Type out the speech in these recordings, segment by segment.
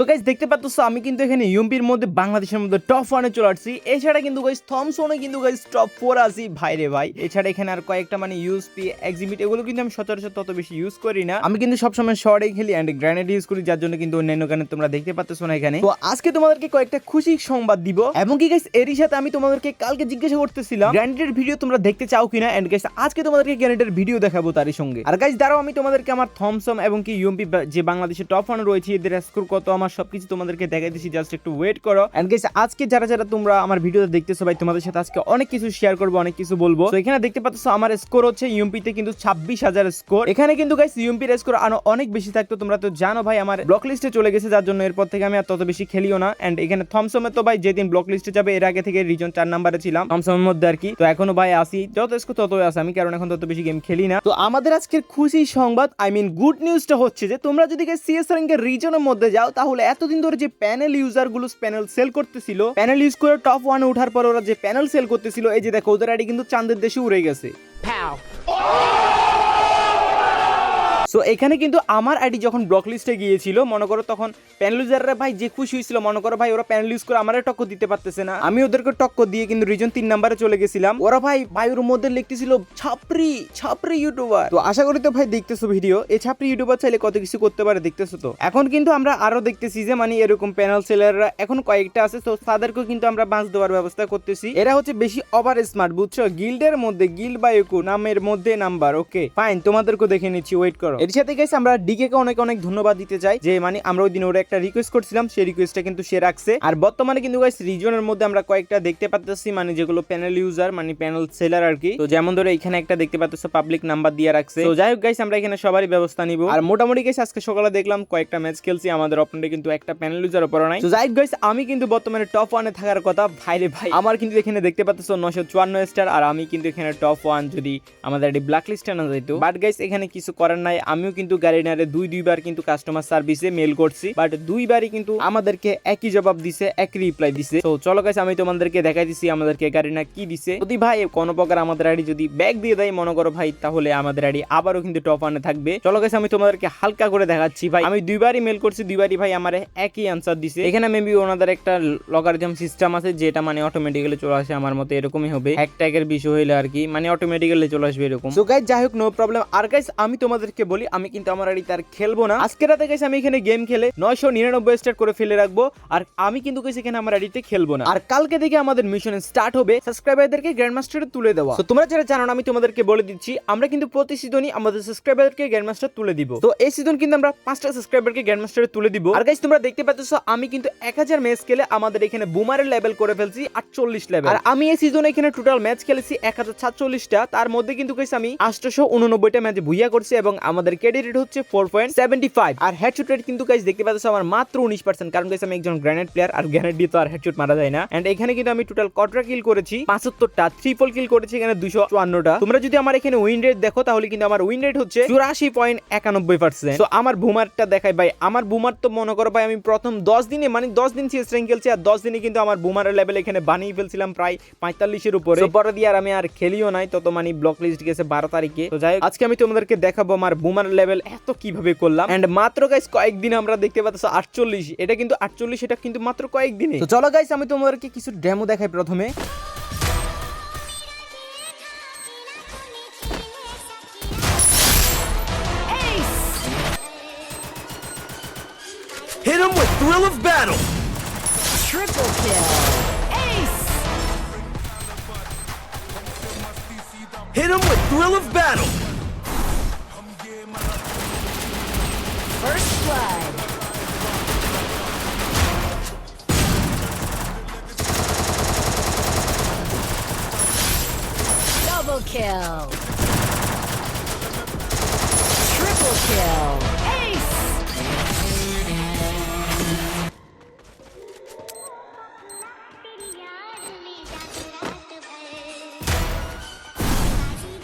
তো গাইজ দেখতে পাচ্ছ আমি কিন্তু এখানে ইউএমপির মধ্যে বাংলাদেশের মধ্যে টপ ওয়ানে চলে আসছি। এছাড়া কিন্তু গাইজ থমসনে কিন্তু গাইজ টপ ফোর আছি। ভাই রে ভাই। এছাড়া এখানে আর কয়েকটা মানে ইউএসপি এক্সিবিট এগুলো কিন্তু আমি সচরাচর তত বেশি ইউজ করি না। আমি কিন্তু সবসময় শর্টে খেলি অ্যান্ড গ্র্যানেড ইউজ করি, যার জন্য কিন্তু অন্যান্য গানে তোমরা দেখতে পাচ্ছ না এখানে। তো আজকে তোমাদেরকে কয়েকটা খুশি সংবাদ দিব। এবং কি গাইজ এরই সাথে আমি তোমাদেরকে কালকে জিজ্ঞাসা করতেছিলাম গ্র্যানেডের ভিডিও তোমরা দেখতে চাও কিনা? এন্ড গাইজ আজকে তোমাদেরকে গ্র্যানেডের ভিডিও দেখাবো তারই সঙ্গে। আর গাইজ দাঁড়াও, আমি তোমাদেরকে আমার থমসম এবং কি ইউএমপি যে বাংলাদেশের টপ ওয়ানে রয়েছে, এদের স্কোর কত? আমার সবকিছু তোমাদেরকে দেখাই দিচ্ছি জাস্ট একটু ওয়েট করো। এন্ড গাইজ আজকে যারা যারা তোমরা আমার ভিডিওতে দেখতেছো ভাই, তোমাদের সাথে আজকে অনেক কিছু শেয়ার করব, অনেক কিছু বলব। তো এখানে দেখতে পাচ্ছ আমার স্কোর হচ্ছে ইউএমপিতে কিন্তু ছাব্বিশ হাজার স্কোর এখানে কিন্তু গাইজ ইউএমপির স্কোর আরও অনেক বেশি থাকতো, তোমরা তো জানো ভাই, আমার ব্লক লিস্টে চলে গেছে, যার জন্য এরপর থেকে আমি আর তত বেশি খেলিও না। এন্ড এখানে থমসমে তো ভাই, যেদিন ব্লক লিস্টে যাবে, এর আগে থেকে রিজন চার নাম্বারে ছিলাম। থমসমের মধ্যে আর কি। তো এখনও ভাই আসি। যত স্কোর ততই আছে আমি কারণ এখন তত বেশি গেম খেলি না। তো আমাদের আজকের খুশি সংবাদ আই মিন গুড নিউজটা হচ্ছে যে, তোমরা যদি সিএস র্যাঙ্কের রিজনের মধ্যে যাও, তাহলে এতদিন ধরে যে প্যানেল ইউজারগুলো প্যানেল সেল করতেছিল প্যানেল ইউজ করে টপ ওয়ানে ওঠার পর ওরা যে প্যানেল সেল করতেছিল, এই যে দেখো, ওদের আইডি কিন্তু চাঁদের দেশে উড়ে গেছে। সো এখানে কিন্তু আমার আইডি যখন ব্লক লিস্টে গিয়েছিল, মনে করো তখন প্যানেল ইউজাররা ভাই যে খুশি হয়েছিল, মনে করো ভাই ওরা প্যানেল ইউজ করে আমারে টক্কর দিতে পারতেছে না। আমি ওদেরকে টক্কর দিয়ে কিন্তু রিজন তিন নাম্বারে চলে গেছিলাম। ওরা ভাই বায়ুর মধ্যে লিখতেছিল ছাপরি ছাপরি ইউটিউবার তো আশা করি তো ভাই দেখতেছো ভিডিও এই ছাপরি ইউটিউবার চাইলে কত কিছু করতে পারে দেখতেছো তো। এখন কিন্তু আমরা আরও দেখতেছি যে মানে এরকম প্যানেল সেলাররা এখন কয়েকটা আছে, তো তাদেরকেও কিন্তু আমরা বাঁচ দেওয়ার ব্যবস্থা করতেছি। এরা হচ্ছে বেশি ওভার স্মার্ট বুঝছ? গিল্ডের মধ্যে গিল্ড বায়ুকু নামের মধ্যে নাম্বার ওকে ফাইন তোমাদেরকেও দেখে নিচ্ছি ওয়েট করো। এর সাথে গেছে আমরা ডিকে কে অনেক অনেক ধন্যবাদ দিতে চাই যে মানে আমরা ওই দিন ওরা একটা রিকোয়েস্ট করছিলাম, সেই রিকোয়েস্টটা কিন্তু সে রাখছে। আর বর্তমানে কিন্তু গাইস রিজনের মধ্যে আমরা কয়েকটা দেখতে পাচ্ছি মানে যেগুলো প্যানেল ইউজার মানে প্যানেল সেলার আর কি তো যেমন ধরো এখানে একটা দেখতে পাচ্ছ পাবলিক নাম্বার দিয়ে রাখছে। তো যাই হোক গাইস আমরা এখানে সবারই ব্যবস্থা নিব। আর মোটামুটি গাইস আজকে সকালে দেখলাম কয়েকটা ম্যাচ খেলছি, আমাদের অপনেন্টে কিন্তু একটা প্যানেল ইউজার উপর নাই। তো যাই হোক গাইস আমি কিন্তু বর্তমানে টপ ওয়ানে থাকার কথা ভাইরে ভাই, আমার কিন্তু এখানে দেখতে পাচ্ছ নশো চুয়ান্ন স্টার আর আমি কিন্তু এখানে টপ ওয়ান যদি আমাদের এটি ব্ল্যাক না যাইতো। বাট গাইস এখানে কিছু করার নাই আমিও কিন্তু গাড়িনারে দুই, দুইবার কিন্তু কাস্টমার সার্ভিসে মেল করছি বাট দুইবারই কিন্তু আমাদেরকে একই জবাব দিছে, একই রিপ্লাই দিছে। তো চলো গাইস আমি তোমাদেরকে দেখাই দিছি আমাদেরকে গাড়িনা কি দিছে। যদি ভাই কোনো প্রকার আমাদের আইডি যদি ব্যাগ দিয়ে দেয়, মনে করো ভাই, তাহলে আমাদের আইডি আবারও কিন্তু টপ ওয়ানে থাকবে। চলো গাইস আমি তোমাদেরকে হালকা করে দেখাচ্ছি ভাই। আমি দুইবারই মেল করছি, দুইবারই ভাই আমার একই আনসার দিছে। এখানে মেবি ওনাদের একটা লগারিজম সিস্টেম আছে, যেটা মানে অটোমেটিক্যালি চলে আসে আমার মতে, এরকমই হবে। হ্যাক ট্যাগের বিষয় হইলে আর কি মানে অটোমেটিক্যালি চলে আসবে এরকম। সো গাইস যাই হোক নো প্রবলেম আর গাইস আমি তোমাদেরকে বলি, আমি কিন্তু আমার আইডি তার খেলব না। আজকে রাতে গাইস আমি এখানে গেম খেলে নয়শো নিরানব্বই স্টার করে ফেলে রাখব, আর আমি কিন্তু গাইস এখানে আমার আইডিতে খেলব না। আর কালকে থেকে আমাদের মিশন স্টার্ট হবে সাবস্ক্রাইবারদেরকে গ্র্যান্ড মাস্টারে তুলে দেওয়া। তো তোমরা যারা জানো আমি তোমাদেরকে বলে দিচ্ছি, আমরা কিন্তু প্রতি সিজনই আমাদের সাবস্ক্রাইবারকে গ্র্যান্ড মাস্টার তুলে দিব। তো এই সিজন কিন্তু আমরা পাঁচটা সাবস্ক্রাইবারকে গ্র্যান্ড মাস্টারে তুলে দিব। আর গাইস, তোমরা দেখতে পাচ্ছ, আমি কিন্তু এক হাজার ম্যাচ খেলে আমাদের এখানে বুমারের লেভেল করে ফেলছি, আটচল্লিশ লেভেল আর আমি এই সিজনে এখানে টোটাল ম্যাচ খেলেছি এক হাজার সাতচল্লিশটা, তার মধ্যে কিন্তু গাইস আমি আটশোশো উননব্বইটা ম্যাচ ভুইয়া করছি, এবং আমাদের কেডি রেট হচ্ছে ফোর পয়েন্ট সেভেন্টি ফাইভ আর হেডশুট রেট কিন্তু গাইস দেখতে পাচ্ছ আমার মাত্র উনিশ পার্সেন্ট কারণ গাইস আমি একজন গ্র্যানেড প্লেয়ার আর গ্র্যানেড দিয়ে তো আর হেডশুট মারা যায় না। এন্ড এখানে কিন্তু আমি টোটাল কটরা কিল করেছি? পাঁচাত্তরটা। ট্রিপল কিল করেছি এখানে দুশো চুয়ান্নটা। তোমরা যদি আমার এখানে উইন রেট দেখো, তাহলে কিন্তু আমার উইন রেট হচ্ছে চুরাশি পয়েন্ট একানব্বই পার্সেন্ট তো আমার বুমারটা দেখাই ভাই, আমার বুমার তো মনে করো ভাই, আমি প্রথম দশ দিনে মানে দশ দিন সিএস র্যাঙ্ক খেলছি, আর দশ দিনে কিন্তু আমার বুমারের লেভেল এখানে বানিয়ে ফেলছিলাম প্রায় পঁয়তাল্লিশের উপরে। পরে দিয়ে আর আমি আর খেলিও নাই তত মানে ব্লক লিস্ট গেছে বারো তারিখে। তো যাই আজকে আমি তোমাদেরকে দেখাবো আমার বুমার লেভেল এত কীভাবে করলাম এন্ড মাত্র গাইস কয়েকদিন আমরা দেখতে পাচ্ছি আটচল্লিশ এটা কিন্তু আটচল্লিশ এটা কিন্তু মাত্র কয়েকদিনে তো চলো গাইস আমি তোমাদেরকে কিছু ডেমো দেখাই প্রথমে Hit him with Thrill of Battle! Triple kill. Ace. Hit him with Thrill of Battle! First. Double kill. Triple kill. Ace.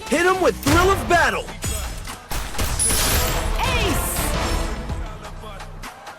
Hit him with Thrill of Battle!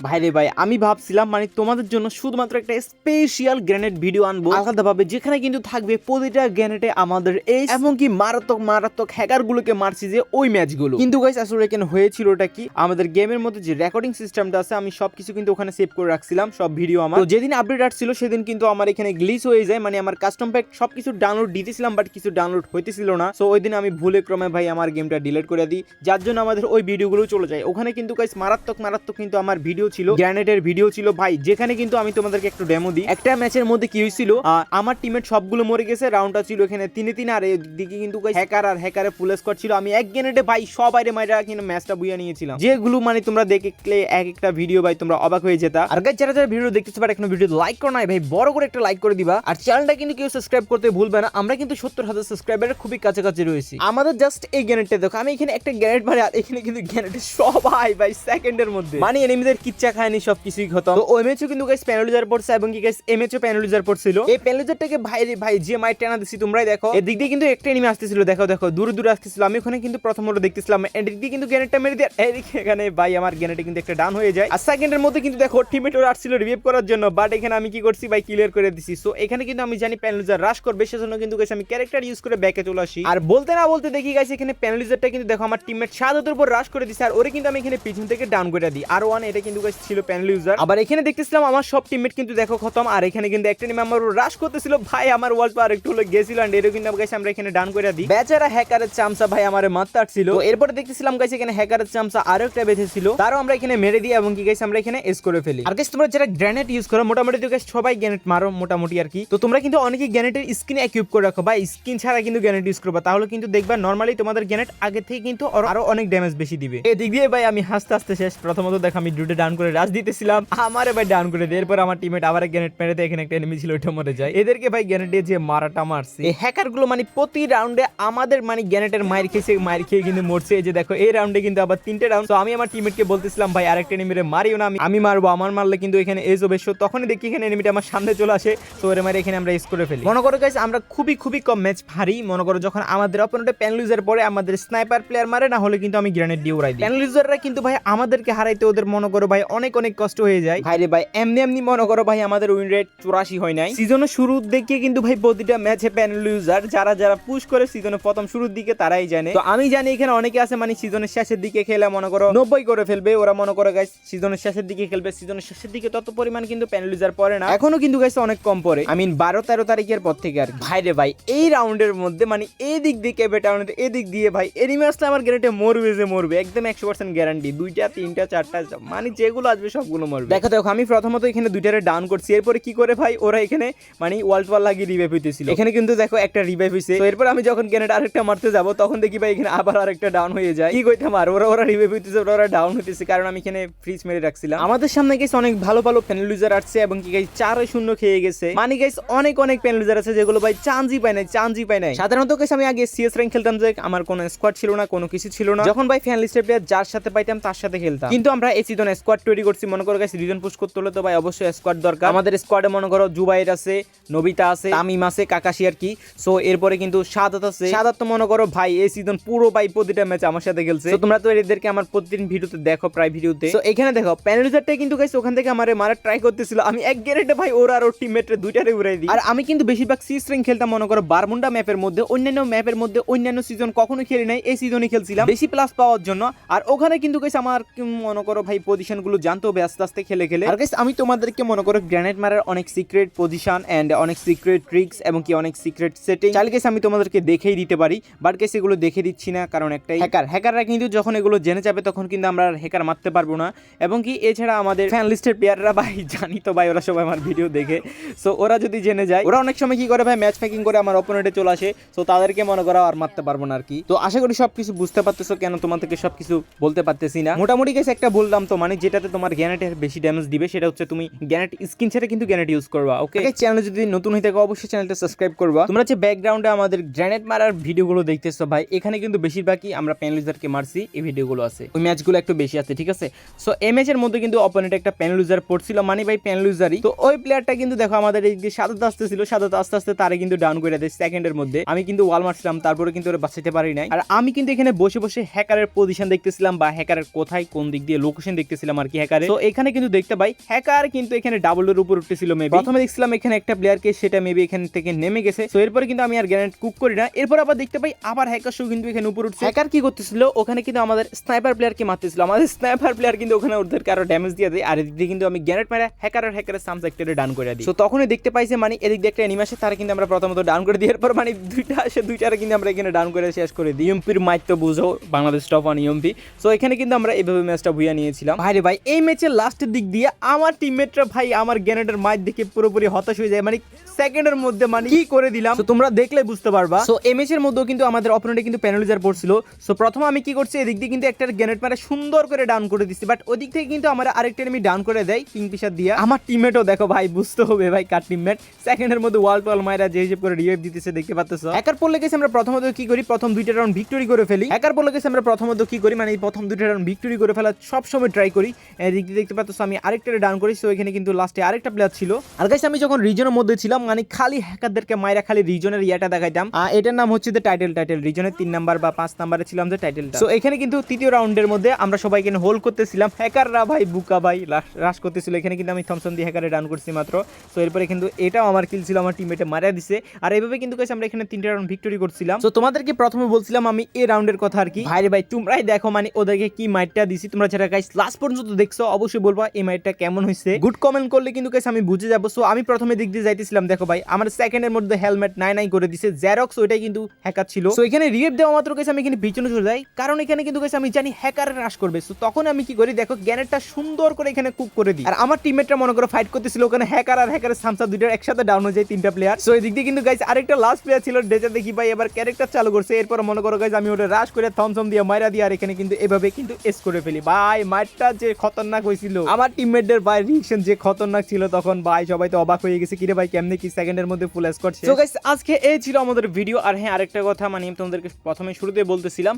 Ace. ভাই, আমি ভাবছিলাম মানে তোমাদের জন্য শুধুমাত্র একটা স্পেশাল গ্রেনেড ভিডিও আনব। আলাদাভাবে যেখানে কিন্তু থাকবে প্রতিটা গ্রেনেডে আমাদের এই এমনকি মারাত্মক মারাত্মক হ্যাকার গুলোকে মারছি যে ওই ম্যাচগুলো কিন্তু গাইস আসলে এখানে হয়েছিল ওটা কি? আমাদের গেমের মধ্যে যে রেকর্ডিং সিস্টেমটা আছে, আমি সবকিছু কিন্তু ওখানে সেভ করে রাখছিলাম, সব ভিডিও আমার। তো যেদিন আপডেট আসছিল, সেদিন কিন্তু আমার এখানে গ্লিচ হয়ে যায় মানে আমার কাস্টম প্যাক সবকিছু ডাউনলোড দিতেছিলাম বাট কিছু ডাউনলোড হইতেছিল না। সো ওই দিন আমি ভুলে ক্রমে ভাই আমার গেমটা ডিলিট করে দিই, যার জন্য আমাদের ওই ভিডিওগুলো চলে যায়। ওখানে কিন্তু গাইস মারাত্মক মারাত্মক কিন্তু আমার ভিডিও ছিল গ্র্যানেডের ভিডিও ছিল। ভাই, যেখানে কিন্তু আমি তোমাদেরকে একটু ডেমো দিই। একটা ম্যাচের মধ্যে কি হয়েছিল? আমার টিমের সবগুলো মরে গেছে রাউন্ডটা ছিল এখানে তিনে তিনে, আর এদিকে কিন্তু হ্যাকার আর হ্যাকারে ফুল স্কোয়াড ছিল। আমি এক গ্রেনেডে, ভাই সবাই রে মাইরা কিন্তু ম্যাচটা বুইয়া নিয়েছিলাম। যেগুলো মানে তোমরা দেখলে এক একটা ভিডিও ভাই, তোমরা অবাক হয়ে যেতা। আর গাইস যারা যারা ভিডিও দেখতেছে পারে এখন ভিডিও লাইক করো নাই, ভাই, বড় করে একটা লাইক করে দিবা। আর চ্যানেলটা কিন্তু কেউ সাবস্ক্রাইব করতে ভুলবে না। আমরা কিন্তু সত্তর হাজার সাবস্ক্রাইবারের খুবই কাছাকাছি রয়েছি। আমাদের জাস্ট এই গ্যানেটটা দেখো। আমি এখানে একটা গ্যানেট মারি, আর এখানে কিন্তু গ্যানেট সবাই, ভাই সেকেন্ডের মধ্যে। মানে এনিমিদের কিচ্ছা খায়নি সব কিছুই খতম। তো ওই ম্যাচও কিন্তু গাইস প্যানেলিজার পড়ছে এবং কি গাইস এই ম্যাচও প্যানেলিজার পড়ছিল এই প্যানেলিজারটাকে ভাই রে ভাই যে মাইট টানা দিছি তোমরাই দেখো। এদিক দিয়ে কিন্তু একটা এনিমি আসতেছিল দেখো দেখো দূরে দূরে আসতেছিল। আমি ওখানে কিন্তু প্রথম ওটা দেখতেছিলাম। এদিক দিয়ে কিন্তু গ্যানেটটা মেরে দিয়ে এদিকে এখানে ভাই আমার গ্যানেটে কিন্তু একটা ডান হয়ে যায়। আর সেকেন্ডের মধ্যে কিন্তু দেখো টিমমেট ওরা আসছিল রিভিভ করার জন্য। বাট এখানে আমি কি করছি ভাই ক্লিয়ার করে দিছি। সো এখানে কিন্তু আমি জানি প্যানেলিজার রাশ করবে সেজন্য কিন্তু গাইস আমি ক্যারেক্টার ইউজ করে ব্যাকে চলে আসি। আর বলতে না বলতে দেখি গাইস এখানে প্যানেলিজারটা কিন্তু দেখো আমার টিমমেট সাদাতের উপর রাশ করে দিছে। আর ওরে কিন্তু আমি এখানে পিছন থেকে ডাউন করে দিই। আর ওয়ান এটা কিন্তু গাইস ছিল প্যানেল ইউজার আবার এখানে দেখতেছিলাম আমার সব টিমমেট কিন্তু দেখো খতম, আর এখানে কিন্তু একটা টিম আমার রাশ করতেছিল। ভাই, আমার ওয়ার্ল্ড আর একটু হলে গেছিল এন্ড এরও কিন্তু গাইস আমরা এখানে ডাউন করে দিই। বেচারা হ্যাকারের চামচা ভাই আমারে মারতে আসছিল তো এরপরে দেখতেছিলাম গাইস এখানে হ্যাকারের চামচা আরও একটা বেঁচে ছিল তারও আমরা এখানে মেরে দিই এবং কি গাইস আমরা এখানে এস করে ফেলি। আর গাইস তোমরা যারা গ্রেনেড ইউজ করো, মোটামুটি তো গাইস সবাই গ্রেনেড মারো মোটামুটি আর কি। তো তোমরা কিন্তু অনেকেই গ্রেনেডের স্কিন ইকুইপ করে রাখো। বা স্কিন ছাড়া কিন্তু গ্রেনেড ইউজ করবা। তাহলে কিন্তু দেখবা নরমালি তোমাদের গ্রেনেড আগে থেকে কিন্তু আরো- অনেক ড্যামেজ বেশি দিবে। এদিক দিয়ে ভাই আমি হাসতে হাসতে শেষ। প্রথমত দেখো আমি দুটো ডাউন করে রাজ দিতেছিলাম। আমারে ভাই ডাউন করে দিয়ে এরপর আমার টিমমেট আবার গ্রেনেড মেরে দিয়ে এখানে একটা এনিমি ছিল, ওইটা মরে যায়। এদেরকে ভাই গ্রেনেড দিয়ে যে মারাটা মারছে। এই হ্যাকারগুলো মানে প্রতি রাউন্ডে আমাদের মানে গ্রেনেডের মাইর খেয়েছে, মাইর খেয়ে কিন্তু মরছে। এই যে দেখো, এই রাউন্ডে কিন্তু আবার তিনটে রাউন্ড তো আমি আমার টিমমেটকে বলতেছিলাম, ভাই, আরেকটা এনিমিরে মারিও না। আমি মারবো, আমার মারলে কিন্তু এখানে এজ হবে। সো তখনই দেখি এখানে এনিমিটা আমার সামনে চলে আসে। তো ওরে মারে এখানে আমরা এস করে ফেলি। মনে করো গাইস আমরা খুবই খুবই কম ম্যাচ হারি। মনে করো যখন আমাদের অপোনেন্টে প্যানেল ইউজার পরে আমাদের স্নাইপার প্লেয়ার মারে, না হলে কিন্তু আমি গ্রেনেড দিয়ে উড়াই দিই। প্যানেল ইউজাররা কিন্তু ভাই আমাদেরকে হারাইতে ওদের, মনে করো ভাই অনেক অনেক কষ্ট হয়ে যায়। ভাই রে ভাই এমনি এমনি মনে করো ভাই আমাদের উইন রেট চুরাশি হয় নাই। সিজনের শুরুর দিকে কিন্তু ভাই প্রতিটা ম্যাচে প্যানেল ইউজার যারা যারা পুশ করে সিজনের প্রথম শুরুর দিকে তারাই জানে। তো আমি জানি এখানে অনেকে আছে মানে সিজনের শেষের দিকে খেলে মনে করো নব্বই করে ফেলবে ওরা মনে করো গাইস সিজনের শেষের দিকে খেলবে সিজনের শেষের দিকে তত পরিমাণ কিন্তু প্যানেল ইউজার পড়ে না। এখনও কিন্তু গাইস অনেক কম পড়ে। আই মিন বারো তেরো তারিখের পর থেকে আর। ভাই রে ভাই এই রাউন্ডের মধ্যে মানে এই দিক দিয়ে কেবে টাউনের এদিক দিয়ে ভাই এনিমি আসলে আমার গ্যারেন্টি মরবে যে মরবে একদম একশো পার্সেন্ট গ্যারান্টি দুইটা তিনটা চারটা মানে যেগুলো আসবে সবগুলো মরবে। দেখো দেখো, আমি প্রথমত এখানে দুইটারে ডাউন করছি। এরপরে কি করে ভাই? ওরা এখানে মানে ওয়ার লাগিয়ে রিভাইভ হইতেছিল। এখানে কিন্তু দেখো, একটা রিভাইভ হয়েছে তো এরপর আমি যখন গ্যানেট আরেকটা মারতে যাব, তখন দেখি ভাই, এখানে আবার আরেকটা ডাউন হয়ে যায়। কি কইতাম আর ওরা ওরা রিভাইভ হইতেছে, ওরা ওরা ডাউন হইতেছে, কারণ আমি এখানে ফ্রিজ মেরে রাখছিলাম। আমাদের সামনে গেছে অনেক ভালো ভালো প্যানেল ইউজার আসছে এবং কি গাইস চারে শূন্য খেয়ে গেছে। মানে গাইস অনেক অনেক প্যানেল ইউজার আছে যেগুলো ভাই চান্সই পায় নাই চান্সই পায় নাই। সাধারণত গাইস আমি আগে সিএস র্যাঙ্ক খেলতাম যে আমার কোনো স্কোয়াড ছিল না, কোনো কিছু ছিল না। যখন ভাই ফ্যান লিস্টের প্লেয়ার যার সাথে পাইতাম তার সাথে খেলতাম। কিন্তু আমরা এই স্কোয়াড তৈরি করছি। মনে করো গাইস রিজন পুশ করতে হলে তো ভাই অবশ্যই স্কোয়াড দরকার। আমাদের স্কোয়াডে মনে করো জুবাইর আছে, নবিতা আছে, তামিম আছে, কাকাশি আর কি। সো এরপরে কিন্তু সাদাত আছে। সাদাত তো মনে করো ভাই, এই সিজন পুরো ভাই প্রতিটা ম্যাচ আমার সাথে খেলছে। তো তোমরা তো এদেরকে আমার প্রতিদিন ভিডিওতে দেখো প্রায় ভিডিওতে তো এখানে দেখো প্যানেলিজারটা কিন্তু গাইস ওখান থেকে আমারে মারা ট্রাই করতেছিল। আমি এক গেরেটে ভাই, ওর আর ওর টিমমেটে দুইটারে উড়াই দিই। আর আমি কিন্তু বেশিরভাগ সি স্ট্রিং খেলতাম মনে করো বারমুন্ডা ম্যাপের মধ্যে, অন্যান্য ম্যাপের মধ্যে, অন্যান্য সিজন কখনো খেলি নাই, এই সিজনে খেলছিলাম। বেশি প্লাস পাওয়ার জন্য। আর ওখানে কিন্তু গাইস আমার মনে করো ভাই পজিশন গুলো জানতে হবে আস্তে আস্তে খেলে খেলে। আর গাইস আমি তোমাদেরকে মনে করো গ্রেনেড মারার অনেক সিক্রেট পজিশন এন্ড অনেক সিক্রেট ট্রিক্স এবং কি অনেক সিক্রেট সেটিং চাইলে গাইস আমি তোমাদেরকে দেখেই দিতে পারি বাট গাইস এগুলো দেখে দিচ্ছি না কারণ একটাই। হ্যাকার হ্যাকাররা কিন্তু যখন এগুলো জেনে যাবে, তখন কিন্তু আমরা হ্যাকার মারতে পারব না। এবং কি, এছাড়া আমাদের ফ্যান লিস্টের প্লেয়াররা ভাই, জানি তো ভাই, ওরা সবাই আমার ভিডিও দেখে। সো ওরা যদি জেনে যায়, ওরা অনেক সময় কি করে ভাই ম্যাচ মেকিং করে আমার অপোনেন্টে চলে আসে। সো তাদেরকে মনে করা আর মারতে পারব না আর কি। তো আশা করি সবকিছু বুঝতে পারতেছো, কেন তোমাদেরকে সবকিছু বলতে পারতেছি না। মোটামুটি গেছে একটা বললাম তো মানে যেটাতে তোমার গ্যানেটের বেশি ড্যামেজ দিবে সেটা হচ্ছে তুমি গ্যানেট স্কিন ছেড়ে কিন্তু গ্যানেট ইউজ করবা ওকে চ্যানেল যদি নতুন হয়ে থাকে অবশ্যই চ্যানেলটা সাবস্ক্রাইব করবা। তোমরা যে ব্যাকগ্রাউন্ডে আমাদের গ্র্যানেট মারার ভিডিওগুলো দেখতেছো ভাই এখানে কিন্তু বেশিরভাগই আমরা প্যানেলিজারকে মারছি এই ভিডিওগুলো আছে। ওই ম্যাচগুলো একটু বেশি আছে ঠিক আছে? সো এই ম্যাচের মধ্যে কিন্তু অপোনেন্ট একটা প্যানেলিজার পড়ছিল মানে ভাই প্যানেলিজারই তো ওই প্লেয়ারটা কিন্তু দেখো আমাদের এই যে সাদাতে আসতে ছিল সাদাতে আস্তে আস্তে তারে কিন্তু ডাউন করে দেয় সেকেন্ডের মধ্যে। আমি কিন্তু ওয়াল মারছিলাম তারপরে কিন্তু ওরা বাঁচাতে পারি নাই। আর আমি কিন্তু এখানে বসে বসে হ্যাকারের পজিশন দেখতেছিলাম বা হ্যাকারের কোথায় কোন দিক দিয়ে লোকেশন দেখতেছিলাম আর কি হ্যাকারে? তো এখানে কিন্তু দেখতে পাই হ্যাকার কিন্তু এখানে ডাবলের উপর উঠতেছিল মেবি প্রথমে দেখছিলাম এখানে একটা প্লেয়ারকে সেটা মেবি এখান থেকে নেমে গেছে। তো এরপরে কিন্তু আমি আর গ্রেনেড কুক করি না। এরপর আবার দেখতে পাই আবার হ্যাকার শো কিন্তু এখানে উপর উঠছে। হ্যাকার কি করতেছিল? ওখানে কিন্তু আমাদের স্নাইপার প্লেয়ারকে মারতেছিল। আমাদের স্নাইপার প্লেয়ার কিন্তু ওখানে ওদেরকে আরও ড্যামেজ দিয়ে দেয়। আর এদিক দিয়ে কিন্তু আমি গ্রেনেড মেরে হ্যাকার আর হ্যাকারের সাম সেক্টরে ডাউন করে দিই। তো তখনই দেখতে পাইছে মানে এদিক দিয়ে একটা অ্যানিমেশন তারা কিন্তু আমরা প্রথমত ডাউন করে দিই। এরপর মানে দুইটা আসে দুইটারে কিন্তু আমরা এখানে ডাউন করে শেষ করে দিই। ইউম্পির মাইক তো বুঝো Bangladesh top on UMP so এখানে কিন্তু আমরা এইভাবে ম্যাচটা ভুইয়া নিয়েছিলাম। ভাই রে ভাই এই ম্যাচের লাস্টের দিক দিয়ে আমার টিমমেটরা ভাই আমার গ্যানেটের মাঠ দেখে পুরোপুরি হতাশ হয়ে যায়। মানে সেকেন্ডের মধ্যে মানে কি করে দিলাম? তো তোমরা দেখলে বুঝতে পারবা। সো এমএস এর মধ্যেও কিন্তু আমাদের অপোনেন্টে কিন্তু প্যানেলিজার পড়ছিল। সো প্রথম আমি কি করছি এদিক দিয়ে কিন্তু একটা গ্যানেট মারা সুন্দর করে ডাউন করে দিচ্ছি। বাট ওদিক থেকে কিন্তু আমার আরেকটা এনিমি ডাউন করে দেয় কিং পিসার দিয়ে। আমার টিমমেটও দেখো ভাই বুঝতে হবে ভাই কার টিমমেট সেকেন্ডের মধ্যে ওয়াল মাইরা যে হিসেব করে রিভাইভ দিতেছে দেখতে পাচ্ছ একার পড়লে গেছে আমরা প্রথমত কি করি প্রথম দুইটা রাউন্ড ভিক্টরি করে ফেলি। একার পড়লে গেছে আমরা প্রথমত কি করি মানে এই প্রথম দুইটা রাউন্ড ভিক্টরি করে ফেলা সবসময় ট্রাই করি। এদিক দিয়ে দেখতে পাচ্ছ আমি আরেকটা ডাউন করি সো এখানে কিন্তু লাস্টে আরেকটা প্লেয়ার ছিল। আর গাইস আমি যখন রিজনের মধ্যে ছিলাম মানে খালি হ্যাকারদেরকে মাইরা খালি রিজনের ইয়াটা দেখাইতাম। এটার নাম হচ্ছে যে টাইটেল টাইটেল রিজনের তিন নাম্বার বা পাঁচ নাম্বারে ছিলাম যে টাইটেলটা তো এখানে কিন্তু তৃতীয় রাউন্ডের মধ্যে আমরা সবাই এখানে হোল্ড করতেছিলাম। হ্যাকাররা ভাই, বুকা ভাই রাশ করতেছিল। এখানে কিন্তু আমি থমসন দিয়ে হ্যাকারে ডাউন করছি মাত্র। তো এরপরে কিন্তু এটাও আমার কিল ছিল, আমার টিমমেটে মারা দিছে। আর এইভাবে কিন্তু guys আমরা এখানে তিনটা রাউন্ড ভিক্টরি করছিলাম। তো তোমাদেরকে প্রথমে বলছিলাম আমি এই রাউন্ডের কথা আর কি। ভাই ভাই, তোমরাই দেখো মানে ওদেরকে কি মাইটটা দিছি। তোমরা যারা গাইস লাস্ট পর্যন্ত দেখছ, অবশ্যই বলবা এই মাইটটা কেমন হয়েছে গুড কমেন্ট করলে কিন্তু গাইস আমি বুঝে যাব। সো আমি প্রথমে দিক দিয়ে যাইতেছিলাম দেখো ভাই, আমার সেকেন্ডের মধ্যে হেলমেট নাই নাই করে দিছে জেরক্স ওইটাই কিন্তু হ্যাকার ছিল। সো এখানে রিয়েপ দেওয়া মাত্র গেছে, আমি এখানে পিছনে চলে যাই। কারণ এখানে কিন্তু গেছে, আমি জানি হ্যাকার হ্রাস করবে। সো তখন আমি কি করি, দেখো গ্যানেটটা সুন্দর করে এখানে কুক করে দিই। আর আমার টিমমেটরা মনে করো ফাইট করতেছিল, ওখানে হ্যাকার আর হ্যাকারের সামসা দুইটার একসাথে ডাউন হয়ে যায়, তিনটা প্লেয়ার সো এই দিক দিয়ে কিন্তু গাইস আরেকটা লাস্ট প্লেয়ার ছিল ডেজা দেখি ভাই, এবার ক্যারেক্টার চালু করছে। এরপর মনে করো গাইস আমি ওটা রাশ করে থমসম দিয়ে মাইরা দিয়ে আর এখানে কিন্তু এভাবে কিন্তু এস করে ফেলি। ভাই মাইটটা যে খতরনাক হয়েছিল। আমার টিমমেটদের ভাই রিয়েকশন যে খতরনাক ছিল তখন, ভাই, সবাই তো অবাক হয়ে গেছে, কিরে ভাই, কেমনে কি সেকেন্ডের মধ্যে ফুল স্কোর সো গাইস আজকে এই ছিল আমাদের ভিডিও আর হ্যাঁ আরেকটা কথা মানে আমি তোমাদেরকে প্রথমে শুরুতে বলতেছিলাম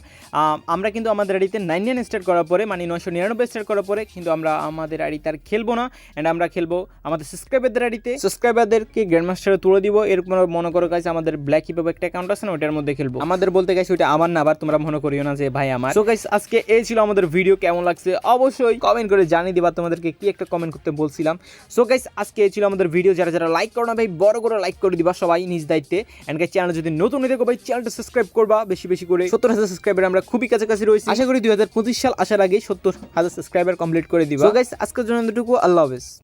আমরা কিন্তু আমাদের আইডিতে নাইন নাইন স্টার্ট করার পরে মানে নয়শো নিরানব্বই স্টার্ট করার পরে, কিন্তু আমরা আমাদের আইডিতে আর খেলব না। অ্যান্ড আমরা খেলব আমাদের সাবস্ক্রাইবারদের আইডিতে। সাবস্ক্রাইবারদেরকে গ্র্যান্ড মাস্টারে তুলে দিব। এরকম মনে করো গাইছে আমাদের ব্ল্যাক হিপ একটা অ্যাকাউন্ট আছে না ওটার মধ্যে খেলব। আমাদের বলতে গাইছে ওটা আমার না, আবার তোমরা মনে করিও না যে ভাই আমার। সো গাইস আজকে এই ছিল আমাদের ভিডিও কেমন লাগছে? অবশ্যই কমেন্ট করে জানিয়ে দিবা তোমাদেরকে কি একটা কমেন্ট করতে বলছিলাম। সো গাইস আজকে এই ছিল আমাদের ভিডিও যারা যারা লাইক করো না ভাই বড় করে লাইক করে দিবা সবাই নিজ দায়িত্বে। এন্ড গাইস চ্যানেল যদি নতুন হয়ে থাকো ভাই চ্যানেলটা সাবস্ক্রাইব করবা। বেশি বেশি করে সত্তর হাজার সাবস্ক্রাইবার আমরা খুবই কাছাকাছি রয়েছি। আশা করি দুই হাজার পঁচিশ সাল আসার আগে সত্তর হাজার সাবস্ক্রাইবার কমপ্লিট করে দিবা। গাইস আজকের জন্য এতটুকু। আল্লাহ হাফেজ।